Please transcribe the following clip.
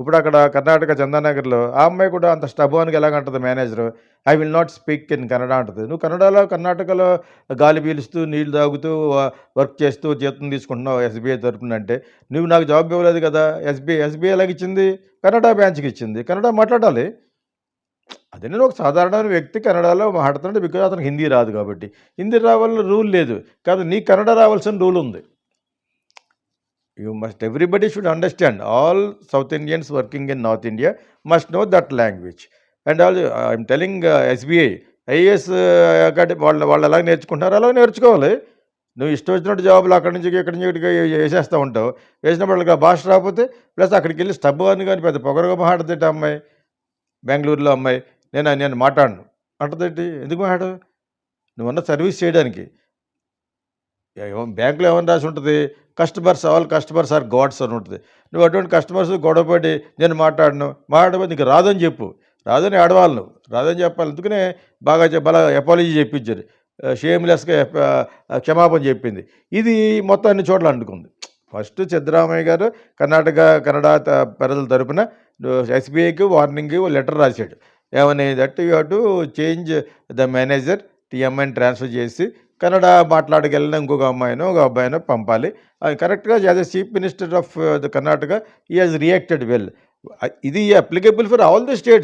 ఇప్పుడు అక్కడ కర్ణాటక చందానగర్లో ఆ అమ్మాయి కూడా అంత స్టబోన్గా ఎలాగంటుంది manager I will not speak in Kannada అంటుంది. నువ్వు కన్నడలో కర్ణాటకలో గాలి పీలుస్తూ నీళ్ళు తాగుతూ వర్క్ చేస్తూ జీతం తీసుకుంటున్నావు ఎస్బీఐ తరపున అంటే నువ్వు నాకు జాబ్ ఇవ్వలేదు కదా ఎస్బీఐ ఎస్బీఐ ఎలాగ ఇచ్చింది? కన్నడ బ్రాంచ్కి ఇచ్చింది. కన్నడ మాట్లాడాలి. అదే నేను ఒక సాధారణమైన వ్యక్తి కన్నడలో మాట్లాడుతున్నాడు బికాజ్ అతనికి హిందీ రాదు కాబట్టి. హిందీ రావాలని రూల్ లేదు. కాదు నీ కన్నడ రావాల్సిన రూల్ ఉంది. You must everybody should understand all south Indians working in north India must know that language and all I'm telling SBI IAS academy వాళ్ళు వాళ్ళు ఎలా నేర్చుకుంటారో అలా నేర్చుకోవాలి. నువ్వు ఇష్టం వచ్చినట్టు జాబులు అక్కడి నుంచి ఇక్కడి నుంచి ఇక్కడికి వేసేస్తూ ఉంటావు. వేసినప్పుడు వాళ్ళకి ఆ భాష రాకపోతే ప్లస్ అక్కడికి వెళ్ళి స్టబ్ అని కానీ పెద్ద పొగరగా మాట్లాడుతుంటే అమ్మాయి బెంగళూరులో అమ్మాయి నేను నేను మాట్లాడను. అంటదేంటి? ఎందుకు మాట్లాడు నువ్వన్న సర్వీస్ చేయడానికి. బ్యాంకులో ఏమని రాసి ఉంటుంది? Customers all customers are gods అని ఉంటుంది. నువ్వు అటువంటి కస్టమర్స్ గొడవపడి నేను మాట్లాడను మాట్లాడబోతే నీకు రాదని చెప్పు. రాదని ఆడవాళ్ళు నువ్వు రాదని చెప్పాలి. అందుకనే బాగా చె- బాగా అపాలజీ చెప్పించారు. షేమ్లెస్గా క్షమాపణ చెప్పింది. ఇది మొత్తం అన్ని చోట్ల అంటుకుంది. ఫస్ట్ సిద్ధరామయ్య గారు కర్ణాటక కన్నడ ప్రజల తరపున ఎస్బీఐకి వార్నింగ్ లెటర్ రాశాడు. ఏమని that you to change the manager టీఎంఐని transfer చేసి కన్నడ మాట్లాడగలిగిన ఇంకొక అమ్మాయినో ఒక అబ్బాయినో పంపాలి. అది కరెక్ట్గా as a chief minister of uh, the Karnataka ఈ హాజ్ రియాక్టెడ్ వెల్ ఇది applicable for all the states